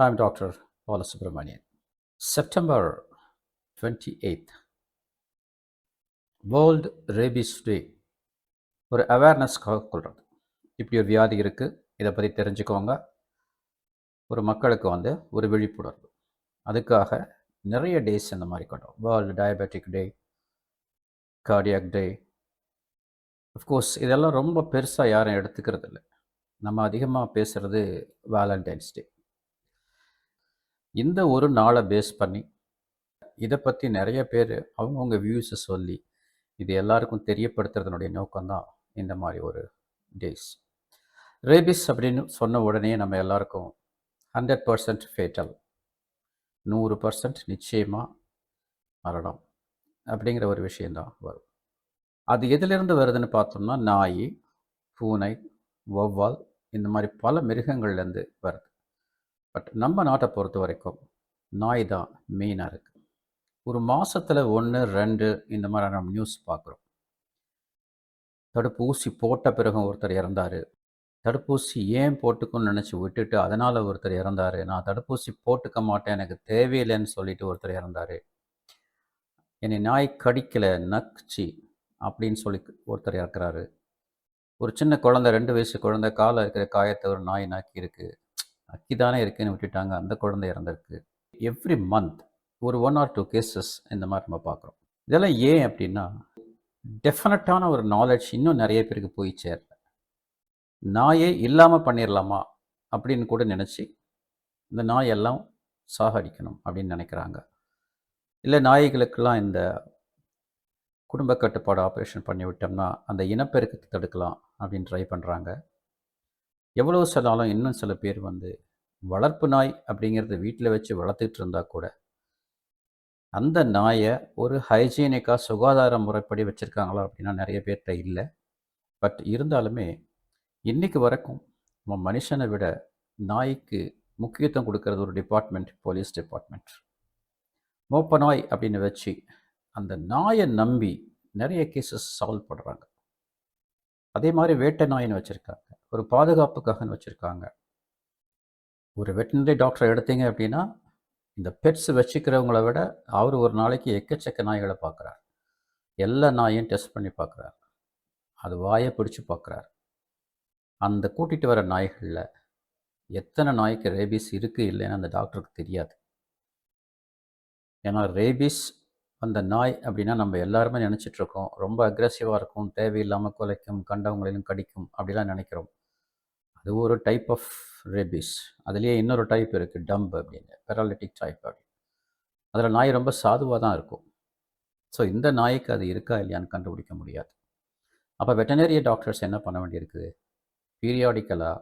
I'm Dr. Balasubramanian. September 28th, world rabies day ஒரு அவேர்னஸ்க்காக கொள்கிறது இப்படி ஒரு வியாதி இருக்குது இதை பற்றி தெரிஞ்சுக்கோங்க. ஒரு மக்களுக்கு வந்து ஒரு விழிப்புணர்வு. அதுக்காக நிறைய டேஸ் இந்த மாதிரி கொண்டோம். World diabetic day cardiac day of course இதெல்லாம் ரொம்ப பெருசாக யாரும் எடுத்துக்கிறது இல்லை நம்ம அதிகமாக பேசுகிறது வேலண்டைன்ஸ் டே இந்த ஒரு நாளை பேஸ் பண்ணி இதை பற்றி நிறைய பேர் அவங்கவுங்க வியூஸை சொல்லி இது எல்லாருக்கும் தெரியப்படுத்துறதுனுடைய நோக்கம்தான் இந்த மாதிரி ஒரு டேஸ் ரேபிஸ் அப்படின்னு சொன்ன உடனே நம்ம எல்லாருக்கும் ஹண்ட்ரட் பர்சன்ட் ஃபேட்டல் நூறு பர்சன்ட் நிச்சயமாக மரணம் அப்படிங்கிற ஒரு விஷயந்தான் வரும். அது எதிலிருந்து வருதுன்னு பார்த்தோம்னா நாய் பூனை வௌவால் இந்த மாதிரி பல மிருகங்கள்லேருந்து வருது. பட் நம்ம நாட்டை பொறுத்த வரைக்கும் நாய் தான் மெயினாக இருக்குது ஒரு மாதத்தில் ஒன்று ரெண்டு இந்த மாதிரி நம்ம நியூஸ் பார்க்குறோம். தடுப்பூசி போட்ட பிறகு ஒருத்தர் இறந்தார். தடுப்பூசி ஏன் போட்டுக்கணும்னு நினச்சி விட்டுட்டு அதனால் ஒருத்தர் இறந்தார். நான் தடுப்பூசி போட்டுக்க மாட்டேன் எனக்கு தேவையில்லைன்னு சொல்லிட்டு ஒருத்தர் இறந்தார். என்னை நாய் கடிக்கலை நக்குச்சு அப்படின்னு சொல்லி ஒருத்தர் இறக்குறாரு. ஒரு சின்ன குழந்தை ரெண்டு வயசு குழந்தை காலை இருக்கிற காயத்தை ஒரு நாய் நக்கி இருக்கு அக்கி தானே இருக்குன்னு விட்டுட்டாங்க. அந்த குழந்தை இறந்துருக்கு. எவ்ரி மந்த் ஒரு ஒன் ஆர் டூ கேசஸ் இந்த மாதிரி நம்ம பார்க்குறோம். இதெல்லாம் ஏன் அப்படின்னா டெஃபினட்டான ஒரு நாலேஜ் இன்னும் நிறைய பேருக்கு போய் சேரல. நாயே இல்லாமல் பண்ணிடலாமா அப்படின்னு கூட நினச்சி இந்த நாயெல்லாம் சாகடிக்கணும் அப்படின்னு நினைக்கிறாங்க. இல்லை நாய்களுக்கெல்லாம் இந்த குடும்ப கட்டுப்பாடு ஆப்ரேஷன் பண்ணி விட்டோம்னா அந்த இனப்பெருக்கத்தை தடுக்கலாம் அப்படின்னு ட்ரை பண்ணுறாங்க எவ்வளோ சொன்னாலும் இன்னும் சில பேர் வந்து வளர்ப்பு நாய் அப்படிங்கிறத வீட்டில் வச்சு வளர்த்துட்டு இருந்தால் கூட அந்த நாயை ஒரு ஹைஜீனிக்காக சுகாதார முறைப்படி வச்சுருக்காங்களா அப்படின்னா நிறைய பேர்கிட்ட இல்லை. பட் இருந்தாலுமே இன்றைக்கு வரைக்கும் நம்ம மனுஷனை விட நாய்க்கு முக்கியத்துவம் கொடுக்கறது ஒரு டிபார்ட்மெண்ட் போலீஸ் டிபார்ட்மெண்ட். மோப்ப நாய் அப்படின்னு வச்சு அந்த நாயை நம்பி நிறைய கேசஸ் சால்வ் பண்ணுறாங்க அதே மாதிரி வேட்டை நாயின்னு வச்சுருக்காங்க. ஒரு பாதுகாப்புக்காகன்னு வச்சுருக்காங்க. ஒரு வெட்டினரி டாக்டரை எடுத்தீங்க அப்படின்னா இந்த பெட்ஸ் வச்சுக்கிறவங்கள விட அவர் ஒரு நாளைக்கு எக்கச்சக்க நாய்களை பார்க்குறார். எல்லா நாயும் டெஸ்ட் பண்ணி பார்க்குறார். அது வாயை பிடிச்சி பார்க்குறார். அந்த கூட்டிகிட்டு வர நாய்களில் எத்தனை நாய்க்கு ரேபீஸ் இருக்குது இல்லைன்னு அந்த டாக்டருக்கு தெரியாது. ஏன்னா ரேபீஸ் அந்த நாய் அப்படின்னா நம்ம எல்லாருமே நினச்சிட்ருக்கோம் ரொம்ப அக்ரெசிவாக இருக்கும் தேவையில்லாமல் குலைக்கும் கண்டவங்களிலும் கடிக்கும் அப்படிலாம் நினைக்கிறோம். அது ஒரு டைப் ஆஃப் ரேபிஸ் அதுலேயே இன்னொரு டைப் இருக்குது டம்ப் அப்படின்னு பெராலிட்டிக் டைப் அப்படின்னு. அதில் நாய் ரொம்ப சாதுவாக தான் இருக்கும். ஸோ இந்த நாய்க்கு அது இருக்கா இல்லையான்னு கண்டுபிடிக்க முடியாது. அப்போ வெட்டனரிய டாக்டர்ஸ் என்ன பண்ண வேண்டியிருக்குது பீரியாடிக்கலாக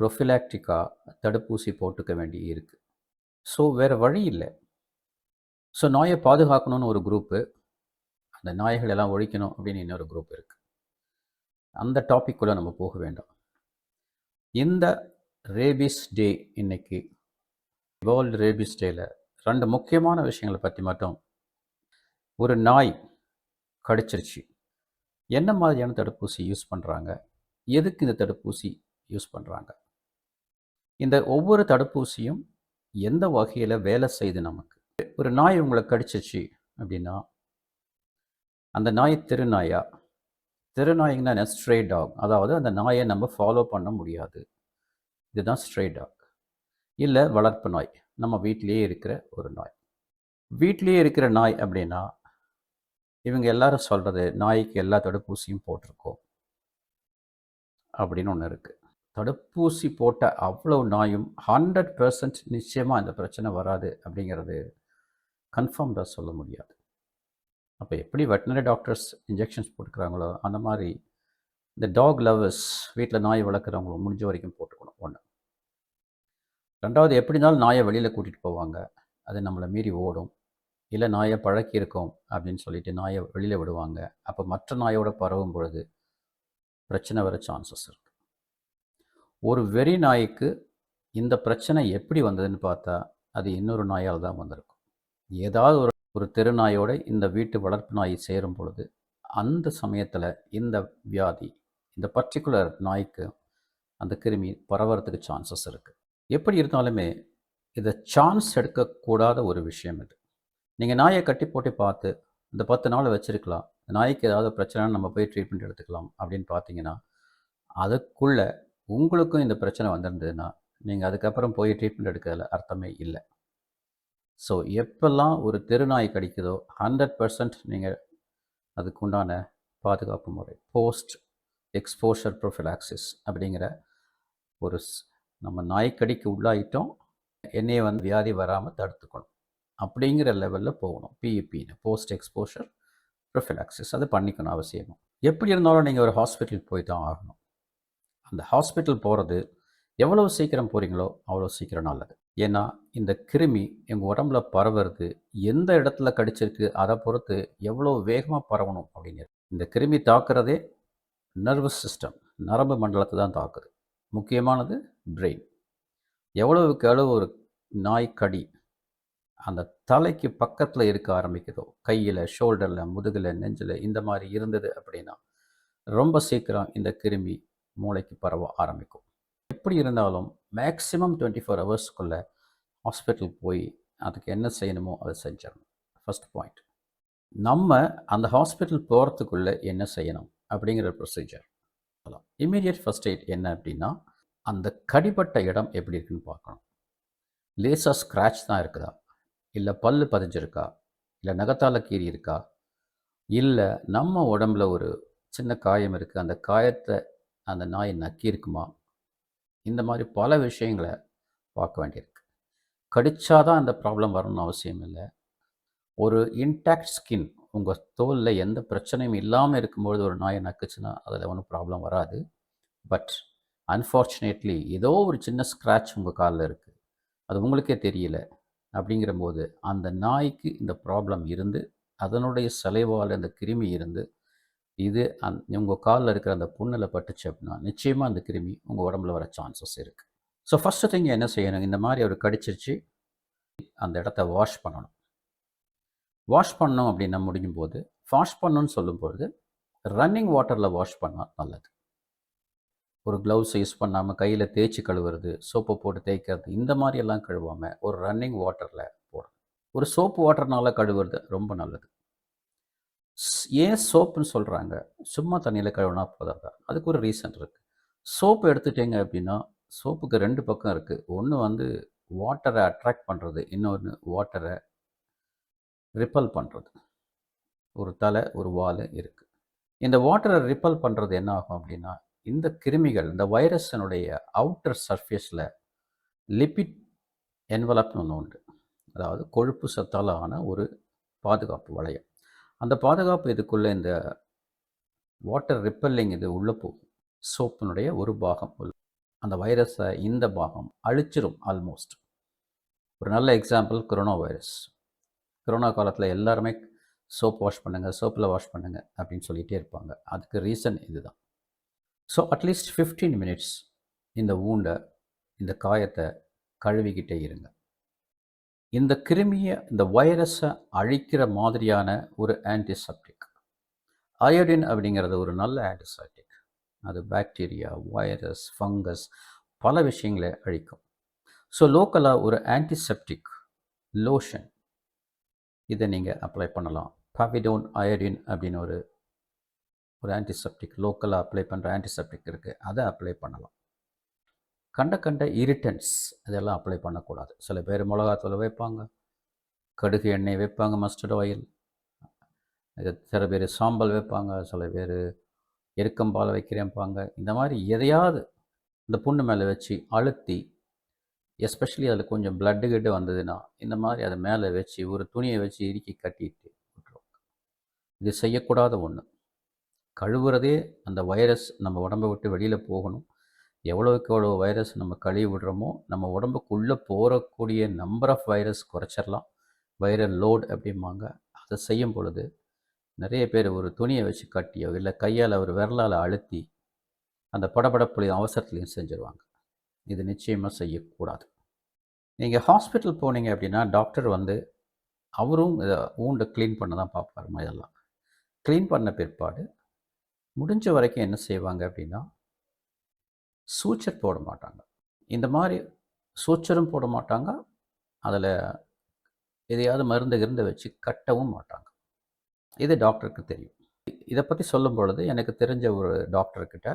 ப்ரொஃபிலாக்டிக்காக தடுப்பூசி போட்டுக்க வேண்டி இருக்குது ஸோ வேறு வழி இல்லை. ஸோ நாயை பாதுகாக்கணும்னு ஒரு குரூப்பு அந்த நாய்கள் எல்லாம் ஒழிக்கணும் அப்படின்னு இன்னொரு குரூப் இருக்குது அந்த டாபிக்குள்ளே நம்ம போக வேண்டாம். இந்த ரேபிஸ் டே இன்னைக்கு. வேர்ல்டு ரேபிஸ் டேயில் ரெண்டு முக்கியமான விஷயங்களை பற்றி மட்டும் ஒரு நாய் கடிச்சிருச்சு. என்ன மாதிரியான தடுப்பூசி யூஸ் பண்ணுறாங்க எதுக்கு இந்த தடுப்பூசி யூஸ் பண்ணுறாங்க இந்த ஒவ்வொரு தடுப்பூசியும் எந்த வகையில் வேலை செய்யுது நமக்கு? ஒரு நாய் உங்களை கடிச்சிச்சு அப்படின்னா அந்த நாய் திருநாயா. திருநாய்ங்கன்னா ஸ்ட்ரே டாக் அதாவது அந்த நாயை நம்ம ஃபாலோ பண்ண முடியாது. இதுதான் ஸ்ட்ரே டாக் இல்லை வளர்ப்பு நாய். நம்ம வீட்டிலேயே இருக்கிற ஒரு நாய். வீட்டிலேயே இருக்கிற நாய் அப்படின்னா இவங்க எல்லாரும் சொல்கிறது நாய்க்கு எல்லா தடுப்பூசியும் போட்டிருக்கோம். அப்படின்னு ஒன்று இருக்குது தடுப்பூசி போட்ட அவ்வளோ நாயும் ஹண்ட்ரட் பர்சன்ட் நிச்சயமாக இந்த பிரச்சனை வராது அப்படிங்கிறது கன்ஃபார்ம்டாக சொல்ல முடியாது. அப்போ எப்படி வெட்டினரி டாக்டர்ஸ் இன்ஜெக்ஷன்ஸ் போட்டுக்கிறாங்களோ அந்த மாதிரி இந்த டாக் லவ்வர்ஸ் வீட்டில் நாய் வளர்க்குறவங்க முடிஞ்ச வரைக்கும் போட்டுக்கணும். ஒன்று ரெண்டாவது எப்படி இருந்தாலும் நாயை வெளியில் கூட்டிகிட்டு போவாங்க. அது நம்மளை மீறி ஓடும். இல்லை நாயை பழக்கியிருக்கோம் அப்படின்னு சொல்லிட்டு நாயை வெளியில் விடுவாங்க. அப்போ மற்ற நாயோட பரவும் பொழுது பிரச்சனை வர சான்சஸ் இருக்குது ஒரு வெறி நாய்க்கு இந்த பிரச்சனை எப்படி வந்ததுன்னு பார்த்தா அது இன்னொரு நாயால் தான் வந்திருக்கும். ஏதாவது ஒரு ஒரு தெரு நாயோட இந்த வீட்டு வளர்ப்பு நாய் சேரும் பொழுது அந்த சமயத்தில் இந்த வியாதி இந்த பர்டிகுலர் நாய்க்கு அந்த கிருமி பரவறதுக்கு சான்சஸ் இருக்குது எப்படி இருந்தாலுமே இதை சான்ஸ் எடுக்கக்கூடாத ஒரு விஷயம் இது. நீங்கள் நாயை கட்டி போட்டு பார்த்து இந்த பத்து நாள் வச்சுருக்கலாம் நாய்க்கு ஏதாவது பிரச்சனைன்னு நம்ம போய் ட்ரீட்மெண்ட் எடுத்துக்கலாம் அப்படின்னு பார்த்தீங்கன்னா அதுக்குள்ளே உங்களுக்கும் இந்த பிரச்சனை வந்திருந்ததுன்னா நீங்கள் அதுக்கப்புறம் போய் ட்ரீட்மெண்ட் எடுக்கிறதுல அர்த்தமே இல்லை. ஸோ எப்பெல்லாம் ஒரு தெருநாய் கடிக்குதோ ஹண்ட்ரட் பர்சன்ட் நீங்கள் அதுக்குண்டான பாதுகாப்பு முறை போஸ்ட் எக்ஸ்போஷர் ப்ரொஃபிலாக்சிஸ் அப்படிங்கிற ஒரு நம்ம நாய்க்கடிக்கு உள்ளாயிட்டோம். என்னையே வந்து வியாதி வராமல் தடுத்துக்கணும். அப்படிங்கிற லெவலில் போகணும். பிஇபின்னு போஸ்ட் எக்ஸ்போஷர் ப்ரொஃபிலாக்சிஸ் அதை பண்ணிக்கணும் அவசியமாக எப்படி இருந்தாலும் நீங்கள் ஒரு ஹாஸ்பிட்டல் போய் தான் ஆகணும். அந்த ஹாஸ்பிட்டல் போகிறது எவ்வளோ சீக்கிரம் போகிறீங்களோ அவ்வளோ சீக்கிரம் நல்லது. ஏன்னா இந்த கிருமி எங்கள் உடம்புல பரவுறது எந்த இடத்துல கடிச்சிருக்கு அதை பொறுத்து எவ்வளோ வேகமாக பரவணும் அப்படிங்கிறது இந்த கிருமி தாக்குறதே நர்வஸ் சிஸ்டம் நரம்பு மண்டலத்தை தான் தாக்குது. முக்கியமானது பிரெயின் எவ்வளவுக்கு எவ்வளவு ஒரு நாய் கடி அந்த தலைக்கு பக்கத்தில் இருக்க ஆரம்பிக்குதோ கையில் ஷோல்டரில் முதுகில் நெஞ்சில் இந்த மாதிரி இருந்தது அப்படின்னா ரொம்ப சீக்கிரம் இந்த கிருமி மூளைக்கு பரவ ஆரம்பிக்கும். எப்படி இருந்தாலும் மேக்ஸிமம் டுவெண்ட்டி ஃபோர் ஹவர்ஸ்க்குள்ளே ஹாஸ்பிட்டல் போய் அதுக்கு என்ன செய்யணுமோ அதை செஞ்சிடணும். ஃபஸ்ட் பாயிண்ட் நம்ம அந்த ஹாஸ்பிட்டல் போகிறதுக்குள்ளே என்ன செய்யணும்? அப்படிங்கிற ப்ரொசீஜர் இமீடியட் ஃபர்ஸ்ட் எய்ட் என்ன அப்படின்னா அந்த கடிபட்ட இடம் எப்படி இருக்குன்னு பார்க்கணும். லேசாக ஸ்க்ராட்ச் தான் இருக்குதா? இல்லை பல் பதிஞ்சிருக்கா? இல்லை நகத்தால் கீறி இருக்கா? இல்லை நம்ம உடம்புல ஒரு சின்ன காயம் இருக்குது அந்த காயத்தை அந்த நாய் நக்கி இருக்குமா? இந்த மாதிரி பல விஷயங்களை பார்க்க வேண்டியிருக்கு. கடிச்சாதான் அந்த ப்ராப்ளம் வரணும்னு அவசியம் இல்லை. ஒரு இன்டாக்ட் ஸ்கின் உங்கள் தோலில் எந்த பிரச்சனையும் இல்லாமல் இருக்கும்பொழுது ஒரு நாயை நக்குச்சுன்னா அதில் ஒன்றும் ப்ராப்ளம் வராது. பட் அன்ஃபார்ச்சுனேட்லி ஏதோ ஒரு சின்ன ஸ்க்ராட்ச் உங்கள் காலில் இருக்குது அது உங்களுக்கே தெரியல. அப்படிங்கிற போது அந்த நாய்க்கு இந்த ப்ராப்ளம் இருந்து அதனுடைய சலைவால் அந்த கிருமி இருந்து இது அந் உங்கள் காலில் இருக்கிற அந்த புண்ணில் பட்டுச்சு அப்படின்னா நிச்சயமாக அந்த கிருமி உங்கள் உடம்புல வர சான்சஸ் இருக்குது ஸோ ஃபஸ்ட்டு திங் என்ன செய்யணும்? இந்த மாதிரி அவர் கடிச்சிருச்சு அந்த இடத்த வாஷ் பண்ணணும். வாஷ் பண்ணோம் அப்படின்னா முடியும் போது வாஷ் பண்ணணும்னு சொல்லும்பொழுது ரன்னிங் வாட்டரில் வாஷ் பண்ணால் நல்லது. ஒரு க்ளவுஸ் யூஸ் பண்ணாமல் கையில் தேய்ச்சி கழுவுறது சோப்பை போட்டு தேய்க்கிறது இந்த மாதிரியெல்லாம் கழுவாமல் ஒரு ரன்னிங் வாட்டரில் போடணும் ஒரு சோப்பு வாட்டர்னால கழுவுறது ரொம்ப நல்லது. ஏன் சோப்புன்னு சொல்கிறாங்க சும்மா தண்ணியில் கழுவினா போதாதா? அதுக்கு ஒரு ரீசன் இருக்குது சோப்பு எடுத்துட்டீங்க அப்படின்னா சோப்புக்கு ரெண்டு பக்கம் இருக்குது ஒன்று வந்து வாட்டரை அட்ராக்ட் பண்ணுறது இன்னொன்று வாட்டரை ரிப்பல் பண்ணுறது ஒரு தலை ஒரு வால் இருக்குது இந்த வாட்டரை ரிப்பல் பண்ணுறது என்ன ஆகும் அப்படின்னா இந்த கிருமிகள் இந்த வைரஸினுடைய அவுட்டர் சர்ஃபேஸில் லிபிட் என்வலப்னு ஒன்று உண்டு. அதாவது கொழுப்பு சத்தால் ஆன ஒரு பாதுகாப்பு வளையம். அந்த பாதுகாப்பு இதுக்குள்ளே இந்த வாட்டர் ரிப்பல்லிங் இது உள்ளே போகும்? சோப்பினுடைய ஒரு பாகம் உள்ள. அந்த வைரஸை இந்த பாகம் அழிச்சிரும் ஆல்மோஸ்ட். ஒரு நல்ல எக்ஸாம்பிள் கொரோனா வைரஸ். கொரோனா காலத்தில் எல்லாருமே சோப் வாஷ் பண்ணுங்கள் சோப்பில் வாஷ் பண்ணுங்கள் அப்படின்னு சொல்லிகிட்டே இருப்பாங்க. அதுக்கு ரீசன் இதுதான். ஸோ அட்லீஸ்ட் 15 மினிட்ஸ் இந்த ஊண்டை இந்த காயத்தை கழுவிக்கிட்டே இருங்க. இந்த கிருமியை இந்த வைரஸை அழிக்கிற மாதிரியான ஒரு ஆன்டிசெப்டிக் அயோடின் அப்படிங்கிறது ஒரு நல்ல ஆன்டிசெப்டிக் அது பாக்டீரியா வைரஸ் ஃபங்கஸ் பல விஷயங்களை அழிக்கும். ஸோ லோக்கலாக ஒரு ஆன்டிசெப்டிக் லோஷன் இதை நீங்கள் அப்ளை பண்ணலாம். பவிடோன் அயோடின் அப்படின்னு ஒரு ஒரு ஆன்டிசெப்டிக் லோக்கலாக அப்ளை பண்ணுற ஆன்டிசெப்டிக் இருக்குது அதை அப்ளை பண்ணலாம். கண்ட கண்ட இரிட்டன்ஸ் இதெல்லாம் அப்ளை பண்ணக்கூடாது. சில பேர் மிளகாத்தூள் வைப்பாங்க. கடுகு எண்ணெய் வைப்பாங்க மஸ்டர்ட் ஆயில் இது சில பேர் சாம்பல் வைப்பாங்க சில பேர் எருக்கம்பால் வைக்கிறேன்பாங்க. இந்த மாதிரி எதையாவது இந்த புண்ணு மேலே வச்சு அழுத்தி எஸ்பெஷலி அதில் கொஞ்சம் பிளட்டு கிட்டு வந்ததுன்னா இந்த மாதிரி அதை மேலே வச்சு ஒரு துணியை வச்சு இறுக்கி கட்டிட்டு விட்டுருவாங்க இது செய்யக்கூடாத ஒன்று கழுவுறதே அந்த வைரஸ் நம்ம உடம்பை விட்டு வெளியில் போகணும். எவ்வளோக்கு எவ்வளோ வைரஸ் நம்ம கழுவி விடுறோமோ நம்ம உடம்புக்குள்ளே போகக்கூடிய நம்பர் ஆஃப் வைரஸ் குறைச்சிடலாம் வைரல் லோட் அப்படிம்பாங்க. அதை செய்யும் பொழுது நிறைய பேர் ஒரு துணியை வச்சு கட்டியோ இல்லை கையால் ஒரு விரலால் அழுத்தி அந்த படபடப்புலையும் அவசரத்துலையும் செஞ்சுருவாங்க. இது நிச்சயமாக செய்யக்கூடாது. நீங்கள் ஹாஸ்பிட்டல் போனீங்க அப்படின்னா டாக்டர் வந்து அவரும் இதை ஊண்டை க்ளீன் பண்ண தான் பார்ப்பாருமா இதெல்லாம் க்ளீன் பண்ண பிற்பாடு முடிஞ்ச வரைக்கும் என்ன செய்வாங்க அப்படின்னா சூச்சர் போட மாட்டாங்க. இந்த மாதிரி சூச்சரும் போட மாட்டாங்க. அதில் எதையாவது மருந்து இருந்து வச்சு கட்டவும் மாட்டாங்க. இது டாக்டருக்கு தெரியும். இதை பற்றி சொல்லும் பொழுது எனக்கு தெரிஞ்ச ஒரு டாக்டர்கிட்ட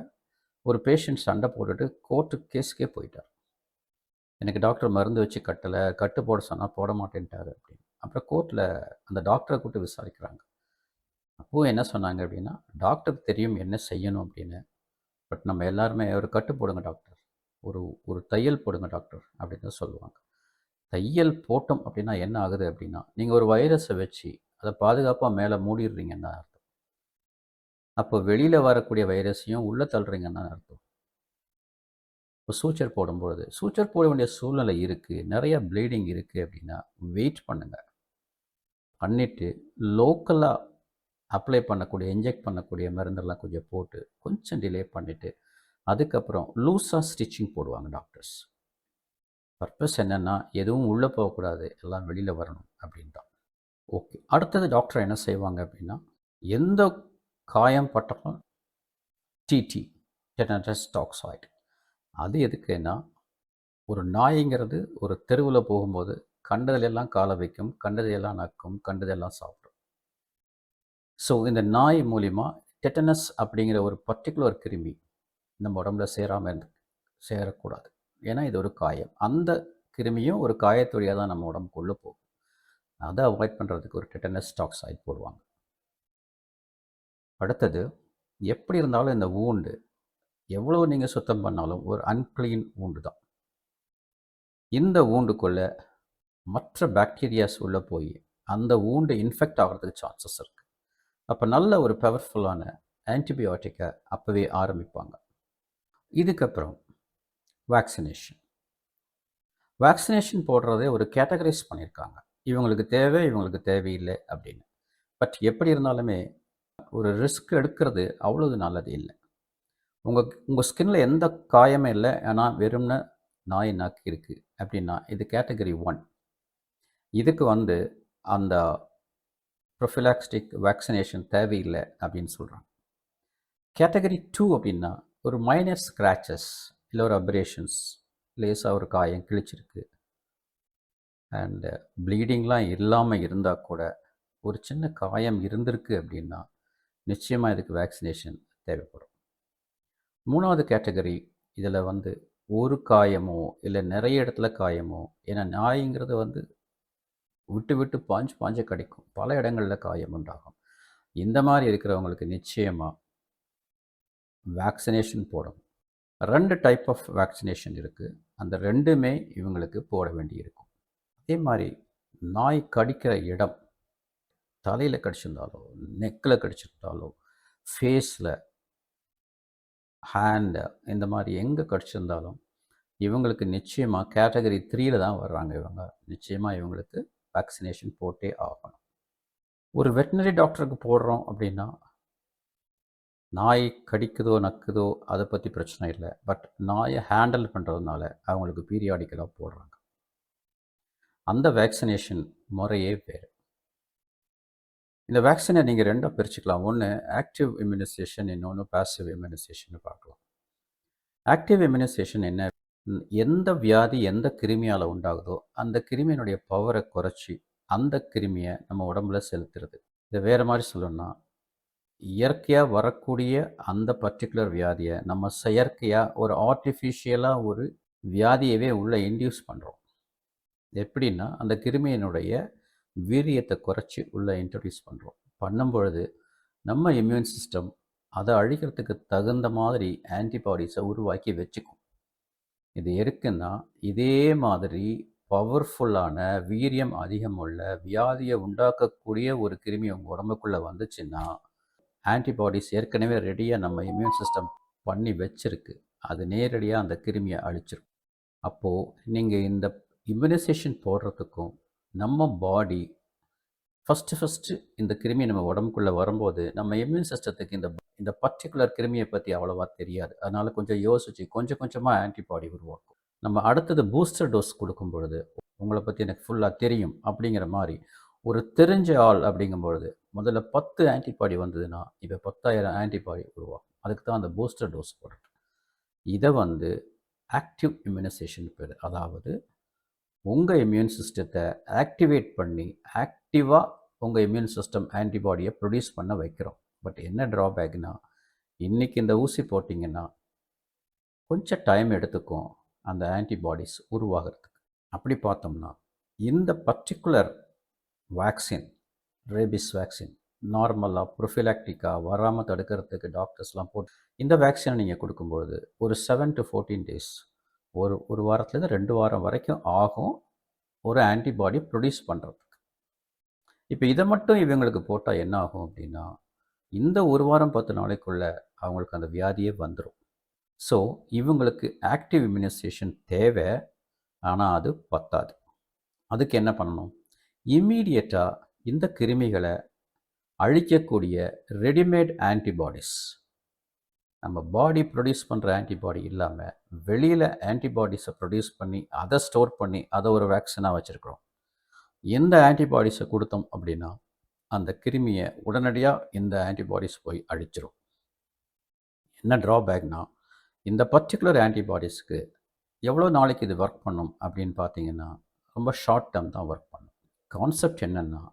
ஒரு பேஷண்ட் சண்டை போட்டுட்டு கோர்ட்டு கேஸுக்கே போயிட்டார். எனக்கு டாக்டர் மருந்து வச்சு கட்டலை கட்டு போட சொன்னால் போட மாட்டேன்ட்டார் அப்படின்னு. அப்புறம் கோர்ட்டில் அந்த டாக்டரை கூட்டு விசாரிக்கிறாங்க. அப்போது என்ன சொன்னாங்க அப்படின்னா டாக்டருக்கு தெரியும் என்ன செய்யணும் அப்படின்னு. பட் நம்ம எல்லாருமே ஒரு கட்டு போடுங்க டாக்டர் ஒரு ஒரு தையல் போடுங்க டாக்டர் அப்படின்னு தான் சொல்லுவாங்க. தையல் போட்டோம் அப்படின்னா என்ன ஆகுது அப்படின்னா நீங்கள் ஒரு வைரஸை வச்சு அதை பாதுகாப்பாக மேலே மூடிடுறீங்கன்னா அர்த்தம். அப்போ வெளியில் வரக்கூடிய வைரஸையும் உள்ளே தள்ளுறீங்கன்னு அர்த்தம். இப்போ சூச்சர் போடும்பொழுது சூச்சர் போட வேண்டிய சூழ்நிலை இருக்குது நிறைய ப்ளீடிங் இருக்குது அப்படின்னா வெயிட் பண்ணுங்கள் பண்ணிவிட்டு லோக்கலாக அப்ளை பண்ணக்கூடிய இன்ஜெக்ட் பண்ணக்கூடிய மருந்தெல்லாம் கொஞ்சம் போட்டு கொஞ்சம் டிலே பண்ணிவிட்டு அதுக்கப்புறம் லூஸாக ஸ்டிச்சிங் போடுவாங்க டாக்டர்ஸ். பர்பஸ் என்னென்னா எதுவும் உள்ளே போகக்கூடாது எல்லாம் வெளியில் வரணும் அப்படின் தான் ஓகே அடுத்தது டாக்டர் என்ன செய்வாங்க அப்படின்னா எந்த காயம் பட்டாலும் டிடி டெனடஸ் டாக்ஸாய்டு அது எதுக்குன்னா ஒரு நாய்ங்கிறது ஒரு தெருவில் போகும்போது கண்டதிலெல்லாம் காலை வைக்கும் கண்டதையெல்லாம் நக்கும் கண்டதெல்லாம் சாப்பிடும். ஸோ இந்த நாய் மூலிமா டெட்டனஸ் அப்படிங்கிற ஒரு பர்டிகுலர் கிருமி நம்ம உடம்புல சேராமல் இருந்து சேரக்கூடாது. ஏன்னா இது ஒரு காயம். அந்த கிருமியும் ஒரு காயத்தொழியாக தான் நம்ம உடம்புக்குள்ளே போகும். அதை அவாய்ட் பண்ணுறதுக்கு ஒரு டெட்டனஸ் டாக்ஸைட் போடுவாங்க. அடுத்தது எப்படி இருந்தாலும் இந்த ஊண்டு எவ்வளோ நீங்கள் சுத்தம் பண்ணாலும் ஒரு அன்க்ளீன் ஊண்டு தான். இந்த ஊண்டுக்குள்ளே மற்ற பாக்டீரியாஸ் உள்ளே போய் அந்த ஊண்டு இன்ஃபெக்ட் ஆகிறதுக்கு சான்சஸ் இருக்குது அப்போ நல்ல ஒரு பவர்ஃபுல்லான ஆன்டிபயோட்டிக்கை அப்போவே ஆரம்பிப்பாங்க. இதுக்கப்புறம் வேக்சினேஷன் வேக்சினேஷன் போடுறதே ஒரு கேட்டகரைஸ் பண்ணியிருக்காங்க இவங்களுக்கு தேவை இவங்களுக்கு தேவையில்லை அப்படின்னு. பட் எப்படி இருந்தாலுமே ஒரு ரிஸ்க் எடுக்கிறது அவ்வளவு நல்லது இல்லை. உங்கள் உங்கள் ஸ்கின்ல எந்த காயமே இல்லை. ஆனால் வெறும்னு நாய் நாக்கு இருக்குது அப்படின்னா இது கேட்டகரி ஒன் இதுக்கு வந்து அந்த ப்ரொஃபிலாக்ஸ்டிக் வேக்சினேஷன் தேவையில்லை அப்படின்னு சொல்கிறாங்க கேட்டகரி டூ அப்படின்னா ஒரு மைனர் ஸ்க்ராச்சஸ் இல்லை ஒரு அப்ரேஷன்ஸ் லேசாக ஒரு காயம் கிழிச்சிருக்கு. அண்டு ப்ளீடிங்லாம் இல்லாமல் இருந்தால் கூட ஒரு சின்ன காயம் இருந்திருக்கு அப்படின்னா நிச்சயமாக இதுக்கு வேக்சினேஷன் தேவைப்படும். மூணாவது கேட்டகரி இதில் வந்து ஒரு காயமோ இல்லை நிறைய இடத்துல காயமோ ஏன்னா நாய்ங்கிறது வந்து விட்டு விட்டு பாஞ்சு பாஞ்சு கிடைக்கும். பல இடங்களில் காயம் உண்டாகும். இந்த மாதிரி இருக்கிறவங்களுக்கு நிச்சயமாக வேக்சினேஷன் போடணும். ரெண்டு டைப் ஆஃப் வேக்சினேஷன் இருக்குது அந்த ரெண்டுமே இவங்களுக்கு போட வேண்டி இருக்கும் அதே மாதிரி நாய் கடிக்கிற இடம் தலையில் கடிச்சிருந்தாலோ நெக்கில் கடிச்சிருந்தாலோ ஃபேஸில் ஹேண்டு இந்த மாதிரி எங்கே கடிச்சிருந்தாலும் இவங்களுக்கு நிச்சயமாக கேட்டகரி த்ரீயில் தான் வர்றாங்க இவங்க. நிச்சயமாக இவங்களுக்கு வேக்சினேஷன் போட்டே ஆகணும். ஒரு வெட்டினரி டாக்டருக்கு போடுறோம் அப்படின்னா நாய் கடிக்குதோ நக்குதோ அதை பற்றி பிரச்சனை இல்லை. பட் நாயை ஹேண்டில் பண்ணுறதுனால அவங்களுக்கு பீரியாடிக்கலாக போடுறாங்க. அந்த வேக்சினேஷன் முறையே வேறு. இந்த வேக்சினை நீங்கள் ரெண்டாக பிரிச்சுக்கலாம். ஒன்று ஆக்டிவ் இம்யூனைசேஷன் இன்னொன்று பாசிவ் இம்யூனைசேஷன் பார்க்கலாம். ஆக்டிவ் இம்யூனைசேஷன் என்ன? எந்த வியாதி எந்த கிருமியால் உண்டாகுதோ அந்த கிருமியினுடைய பவரை குறைச்சி அந்த கிருமியை நம்ம உடம்புல செலுத்துறது. இதை வேறு மாதிரி சொல்லணும்னா இயற்கையாக வரக்கூடிய அந்த பர்டிகுலர் வியாதியை நம்ம செயற்கையாக ஒரு ஆர்டிஃபிஷியலாக ஒரு வியாதியவே உள்ளே இன்டியூஸ் பண்ணுறோம் எப்படின்னா அந்த கிருமியினுடைய வீரியத்தை குறைச்சி உள்ளே இன்ட்ரடியூஸ் பண்ணுறோம் பண்ணும் பொழுது நம்ம இம்யூன் சிஸ்டம் அதை அழிக்கிறதுக்கு தகுந்த மாதிரி ஆன்டிபாடிஸை உருவாக்கி வச்சுக்கும். இது இருக்குன்னா இதே மாதிரி பவர்ஃபுல்லான வீரியம் அதிகம் உள்ள வியாதியை உண்டாக்கக்கூடிய ஒரு கிருமி உங்கள் உடம்புக்குள்ளே வந்துச்சுன்னா ஆன்டிபாடிஸ் ஏற்கனவே ரெடியாக நம்ம இம்யூன் சிஸ்டம் பண்ணி வச்சிருக்கு. அது நேரடியாக அந்த கிருமியை அழிச்சிரும். அப்போது நீங்கள் இந்த இம்யூனைசேஷன் போடுறதுக்கும் நம்ம பாடி ஃபஸ்ட்டு ஃபஸ்ட்டு இந்த கிருமி நம்ம உடம்புக்குள்ளே வரும்போது நம்ம இம்யூன் சிஸ்டத்துக்கு இந்த இந்த பர்டிகுலர் கிருமியை பற்றி அவ்வளோவா தெரியாது. அதனால் கொஞ்சம் யோசிச்சு கொஞ்சம் கொஞ்சமாக ஆன்டிபாடி உருவாக்கும். நம்ம அடுத்தது பூஸ்டர் டோஸ் கொடுக்கும் பொழுது உங்களை பற்றி எனக்கு ஃபுல்லாக தெரியும் அப்படிங்கிற மாதிரி ஒரு தெரிஞ்ச ஆள் அப்படிங்கும்பொழுது முதல்ல பத்து ஆன்டிபாடி வந்ததுன்னா இப்போ பத்தாயிரம் ஆன்டிபாடி உருவாகும். அதுக்கு தான் அந்த பூஸ்டர் டோஸ் போடுறது. இதை வந்து ஆக்டிவ் இம்யூனைசேஷன் பேர். அதாவது உங்கள் இம்யூன் சிஸ்டத்தை ஆக்டிவேட் பண்ணி ஆக்டிவாக உங்கள் இம்யூன் சிஸ்டம் ஆன்டிபாடியை ப்ரொடியூஸ் பண்ண வைக்கிறோம். பட் என்ன ட்ராபேக்னா இன்றைக்கி இந்த ஊசி போட்டிங்கன்னா கொஞ்சம் டைம் எடுத்துக்கும் அந்த ஆன்டிபாடிஸ் உருவாகிறதுக்கு. அப்படி பார்த்தோம்னா இந்த பர்டிகுலர் வேக்சின் ரேபிஸ் வேக்சின் நார்மலாக ப்ரொஃபிலாக்டிக்காக வராமல் தடுக்கிறதுக்கு டாக்டர்ஸ்லாம் போட்டு இந்த வேக்சினை நீங்கள் கொடுக்கும்பொழுது ஒரு செவன் டு ஃபோர்டீன் டேஸ் ஒரு ஒரு வாரத்துலேருந்து ரெண்டு வாரம் வரைக்கும் ஆகும் ஒரு ஆன்டிபாடி ப்ரொடியூஸ் பண்ணுறதுக்கு இப்போ இதை மட்டும் இவங்களுக்கு போட்டால் என்ன ஆகும் அப்படின்னா இந்த ஒரு வாரம் பத்து நாளைக்குள்ள அவங்களுக்கு அந்த வியாதியே வந்துடும் ஸோ இவங்களுக்கு ஆக்டிவ் இம்யூனைசேஷன் தேவை ஆனால் அது பத்தாது. அதுக்கு என்ன பண்ணணும்? இம்மீடியட்டாக இந்த கிருமிகளை அழிக்கக்கூடிய ரெடிமேட் ஆன்டிபாடிஸ் நம்ம பாடி ப்ரொடியூஸ் பண்ணுற ஆன்டிபாடி இல்லாமல் வெளியில் ஆன்டிபாடிஸை ப்ரொடியூஸ் பண்ணி அதை ஸ்டோர் பண்ணி அதை ஒரு வேக்சினாக வச்சுருக்குறோம். எந்த ஆன்டிபாடிஸை கொடுத்தோம் அப்படின்னா அந்த கிருமியை உடனடியாக இந்த ஆன்டிபாடிஸ் போய் அழிச்சிரும். என்ன ட்ராபேக்னா இந்த பர்டிகுலர் ஆன்டிபாடிஸ்க்கு எவ்வளோ நாளைக்கு இது ஒர்க் பண்ணும் அப்படின்னு பார்த்தீங்கன்னா ரொம்ப ஷார்ட் டேர்ம் தான் ஒர்க் பண்ணும். கான்செப்ட் என்னென்னா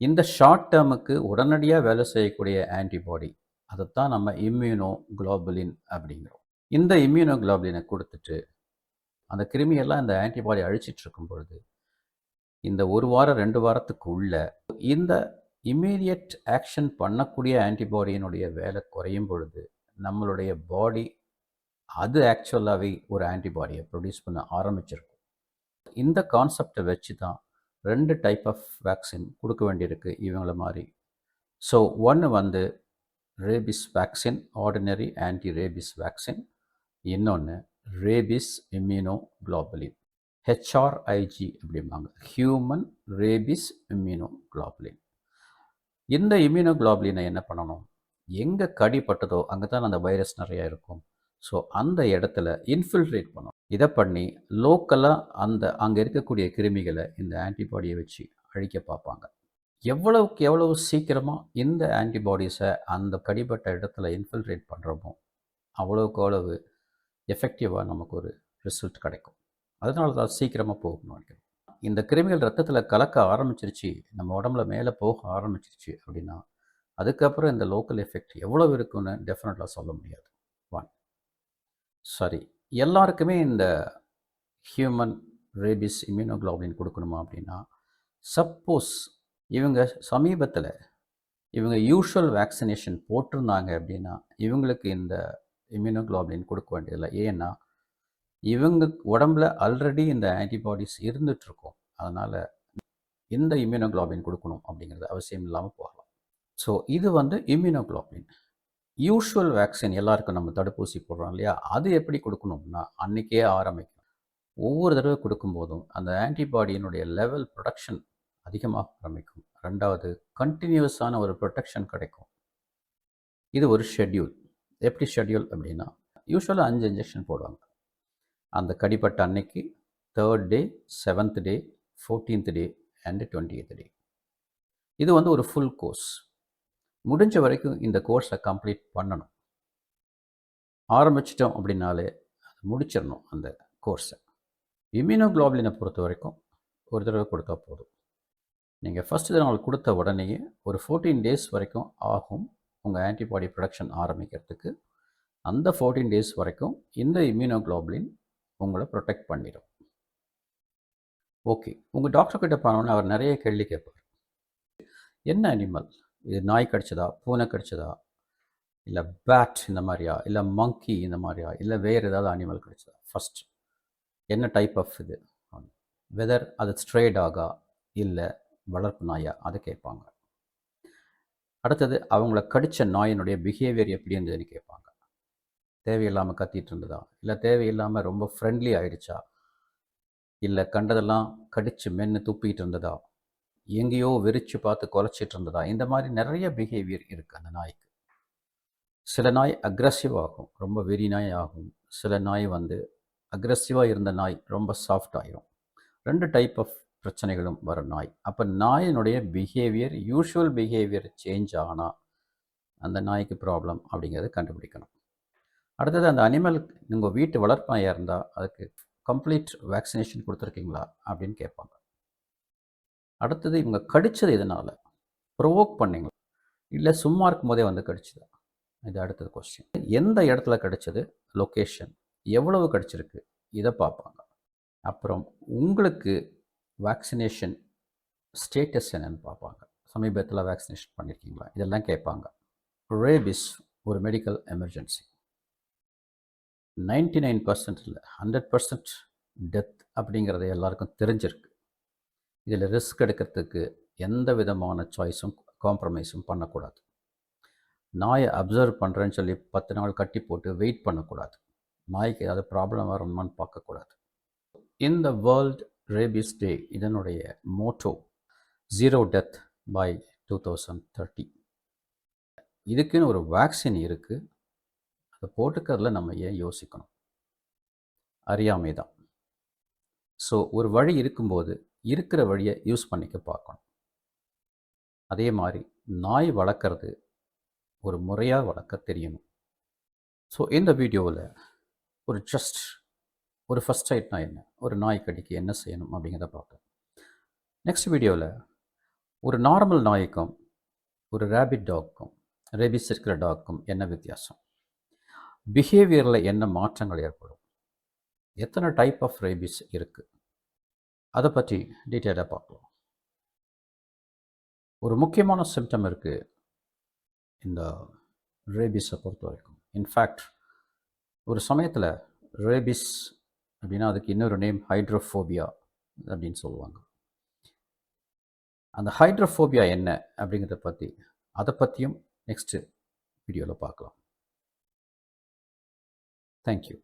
இந்த ஷார்ட் டேர்முக்கு உடனடியாக வேலை செய்யக்கூடிய ஆன்டிபாடி அதைத்தான் நம்ம இம்யூனோ குளோபுலின் அப்படிங்கிறோம். இந்த இம்யூனோகுளோபினை கொடுத்துட்டு அந்த கிருமியெல்லாம் இந்த ஆன்டிபாடி அழிச்சிட்டு இருக்கும் பொழுது இந்த ஒரு வாரம் ரெண்டு வாரத்துக்கு உள்ள இந்த இம்மீடியட் ஆக்ஷன் பண்ணக்கூடிய ஆன்டிபாடியினுடைய வேலை குறையும் பொழுது நம்மளுடைய பாடி அது ஆக்சுவலாகவே ஒரு ஆன்டிபாடியை ப்ரொடியூஸ் பண்ண ஆரம்பிச்சிருக்கும். இந்த கான்செப்டை வச்சு தான் ரெண்டு டைப் ஆஃப் வேக்சின் கொடுக்க வேண்டியிருக்கு இவங்கள மாதிரி. ஸோ ஒன்று வந்து rabies vaccine ordinary anti rabies vaccine இன்னொன்று ரேபிஸ் இம்யூனோ குளோபலின் ஹெச்ஆர்ஐஜி அப்படிம்பாங்க. ஹியூமன் ரேபிஸ் இம்யூனோ குளோபலின் இந்த இம்யூனோ குளோபலினை என்ன பண்ணணும்? எங்கே கடிப்பட்டதோ அங்கே தான் அந்த வைரஸ் நிறையா இருக்கும். ஸோ அந்த இடத்துல இன்ஃபில்ட்ரேட் பண்ணணும். இதை பண்ணி லோக்கலாக அந்த அங்கே இருக்கக்கூடிய கிருமிகளை இந்த ஆன்டிபாடியை வச்சு அழிக்க பார்ப்பாங்க. எவ்வளவுக்கு எவ்வளவு சீக்கிரமாக இந்த ஆன்டிபாடிஸை அந்த கடிப்பட்ட இடத்துல இன்ஃபில்ட்ரேட் பண்ணுறோமோ அவ்வளோக்கு அவ்வளவு எஃபெக்டிவாக நமக்கு ஒரு ரிசல்ட் கிடைக்கும். அதனால தான் சீக்கிரமாக போகணும்னு நினைக்கிறோம். இந்த கிருமிகள் ரத்தத்தில் கலக்க ஆரம்பிச்சிருச்சு நம்ம உடம்புல மேலே போக ஆரம்பிச்சிருச்சு அப்படின்னா அதுக்கப்புறம் இந்த லோக்கல் எஃபெக்ட் எவ்வளோ இருக்குன்னு டெஃபினட்டாக சொல்ல முடியாது. ஒன் சரி எல்லாருக்குமே இந்த ஹியூமன் ரேபிஸ் இம்யூனோக்ளோபின் கொடுக்கணுமா அப்படின்னா சப்போஸ் இவங்க சமீபத்தில் இவங்க யூஷுவல் வேக்சினேஷன் போட்டிருந்தாங்க அப்படின்னா இவங்களுக்கு இந்த இம்யூனோக்ளோபின் கொடுக்க வேண்டியதில்லை. ஏன்னா இவங்க உடம்புல ஆல்ரெடி இந்த ஆன்டிபாடிஸ் இருந்துகிட்ருக்கும் அதனால் இந்த இம்யூனோக்ளோபின் கொடுக்கணும் அப்படிங்கிறது அவசியம் இல்லாமல் போகலாம். ஸோ இது வந்து இம்யூனோக்ளோபின் யூஷுவல் வேக்சின் எல்லாருக்கும் நம்ம தடுப்பூசி போடுறோம் இல்லையா? அது எப்படி கொடுக்கணும்னா அன்றைக்கே ஆரம்பிக்கணும் ஒவ்வொரு தடவை கொடுக்கும்போதும் அந்த ஆன்டிபாடியினுடைய லெவல் ப்ரொடக்ஷன் அதிகமாக ஆரம்பிக்கும். ரெண்டாவது கண்டினியூஸான ஒரு ப்ரொடெக்ஷன் கிடைக்கும். இது ஒரு ஷெட்யூல் எப்படி ஷெட்யூல் அப்படின்னா யூஸ்வலாக அஞ்சு இன்ஜெக்ஷன் போடுவாங்க. அந்த கடிப்பட்ட அன்னைக்கு third day seventh day fourteenth day and twenty day இது வந்து ஒரு ஃபுல் கோர்ஸ் முடிஞ்ச வரைக்கும் இந்த கோர்ஸை கம்ப்ளீட் பண்ணணும். ஆரம்பிச்சிட்டோம் அப்படின்னாலே முடிச்சிடணும் அந்த கோர்ஸை இம்யூனோக்ளோபுலினை பொறுத்த வரைக்கும் ஒரு தடவை கொடுத்தா போதும். நீங்கள் ஃபஸ்ட்டு நாள் கொடுத்த உடனேயே ஒரு ஃபோர்டீன் டேஸ் வரைக்கும் ஆகும். உங்கள் ஆன்டிபாடி ப்ரொடக்ஷன் ஆரம்பிக்கிறதுக்கு அந்த ஃபோர்டீன் டேஸ் வரைக்கும் இந்த இம்யூனோக்ளோபுலின் உங்களை ப்ரொடெக்ட் பண்ணிடும். ஓகே உங்கள் டாக்டர் கிட்ட போனோன்னு அவர் நிறைய கேள்வி கேட்பார். என்ன அனிமல் இது நாய் கடிச்சதா? பூனை கடிச்சதா? இல்லை பேட் இந்த மாதிரியா? இல்லை மங்கி இந்த மாதிரியா? இல்லை வேறு ஏதாவது அனிமல் கடிச்சதா? ஃபஸ்ட் என்ன டைப் ஆஃப் இது? வெதர் அது ஸ்ட்ரே டாகா இல்லை வளர்ப்பு நாயா? அதை கேட்பாங்க. அடுத்தது அவங்கள கடித்த நாயினுடைய பிஹேவியர் எப்படி இருந்ததுன்னு கேட்பாங்க. தேவையில்லாமல் கத்திட்டு இருந்ததா? இல்லை தேவையில்லாமல் ரொம்ப ஃப்ரெண்ட்லி ஆயிடுச்சா? இல்லை கண்டதெல்லாம் கடித்து மென்று துப்பிக்கிட்டு இருந்ததா? எங்கேயோ வெறிச்சு பார்த்து குலைச்சிட்டு இருந்ததா? இந்த மாதிரி நிறைய பிஹேவியர் இருக்குது அந்த நாய்க்கு. சில நாய் அக்ரஸிவ் ஆகும் ரொம்ப வெறி நாய் ஆகும். சில நாய் வந்து அக்ரஸிவாக இருந்த நாய் ரொம்ப சாஃப்ட் ஆகிரும் ரெண்டு டைப் ஆஃப் பிரச்சனைகளும் வரும் நாய் அப்போ நாயினுடைய பிஹேவியர் யூஷுவல் பிஹேவியர் சேஞ்ச் ஆனால் அந்த நாய்க்கு ப்ராப்ளம் அப்படிங்கிறத கண்டுபிடிக்கணும். அடுத்தது அந்த அனிமல் உங்கள் வீட்டு வளர்ப்பாயாக இருந்தால் அதுக்கு கம்ப்ளீட் வேக்சினேஷன் கொடுத்துருக்கீங்களா அப்படின்னு கேட்பாங்க. அடுத்தது இவங்க கடிச்சது இதனால் ப்ரொவோக் பண்ணிங்களா? இல்லை சும்மா இருக்கும் போதே வந்து கடிச்சதா? இது அடுத்தது கொஸ்டின் எந்த இடத்துல கடிச்சது? லொக்கேஷன் எவ்வளவு கடிச்சிருக்கு? இதை பார்ப்பாங்க. அப்புறம் உங்களுக்கு வேக்சினேஷன் ஸ்டேட்டஸ் என்னன்னு பார்ப்பாங்க. சமீபத்தில் வேக்சினேஷன் பண்ணியிருக்கீங்களா இதெல்லாம் கேட்பாங்க. ரேபிஸ் ஒரு medical emergency ninety nine percent இல்லை ஹண்ட்ரட் பர்சன்ட் டெத் அப்படிங்கிறது எல்லாருக்கும் தெரிஞ்சிருக்கு. இதில் ரிஸ்க் எடுக்கிறதுக்கு எந்த விதமான சாய்ஸும் காம்ப்ரமைஸும் பண்ணக்கூடாது. நாயை அப்சர்வ் பண்ணுறேன்னு சொல்லி பத்து நாள் கட்டி போட்டு வெயிட் பண்ணக்கூடாது. நாய்க்கு ஏதாவது ப்ராப்ளம் வரணுமான்னு பார்க்கக்கூடாது. இந்த வேர்ல்ட் ரேபிஸ் டே இதனுடைய motto zero death by two thousand thirty. இதுக்குன்னு ஒரு வேக்சின் இருக்குது அதை போட்டுக்கிறதுல நம்ம ஏன் யோசிக்கணும்? அறியாமை தான். ஸோ ஒரு வழி இருக்கும்போது இருக்கிற வழியை யூஸ் பண்ணிக்க பார்க்கணும். அதே மாதிரி நாய் வளர்க்குறது ஒரு முறையாக வளர்க்க தெரியணும். ஸோ இந்த வீடியோவில் ஒரு ஜஸ்ட் ஒரு ஃபஸ்ட் ஐட்னா என்ன ஒரு நாய் கடிக்கு என்ன செய்யணும் அப்படிங்கிறத பார்த்தோம் நெக்ஸ்ட் வீடியோவில் ஒரு நார்மல் நாய்க்கும் ஒரு ரேபிட் டாக்கும் ரேபிஸ் இருக்கிற டாக்கும் என்ன வித்தியாசம்? பிஹேவியரில் என்ன மாற்றங்கள் ஏற்படும்? எத்தனை டைப் ஆஃப் ரேபிஸ் இருக்குது அதை பற்றி டீட்டெயிலாக பார்க்கலாம் ஒரு முக்கியமான சிம்டம் இருக்குது இந்த ரேபிஸை பொறுத்த வரைக்கும் இன்ஃபேக்ட் ஒரு சமயத்தில் ரேபிஸ் அப்படின்னா அதுக்கு இன்னொரு நேம் ஹைட்ரோஃபோபியா அப்படின்னு சொல்லுவாங்க. அந்த ஹைட்ரோஃபோபியா என்ன அப்படிங்கிறத பற்றி அதை பற்றியும் நெக்ஸ்ட்டு வீடியோவில் பார்க்கலாம். தேங்க்யூ